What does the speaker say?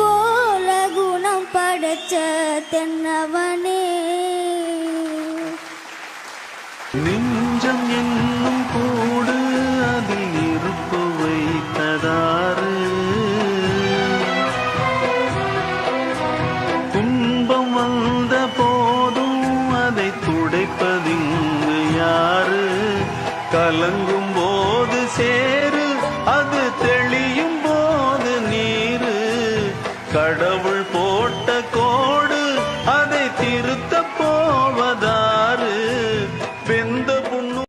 போல குணம் படைச்ச தென்னவனே. நெஞ்சம் என்னும் கூடு அதில் இருப்பு வைத்ததாறு. துன்பம் வந்த போதும் அதை துடைப்பதிங்கு யாரு? கலங்கு கடவுள்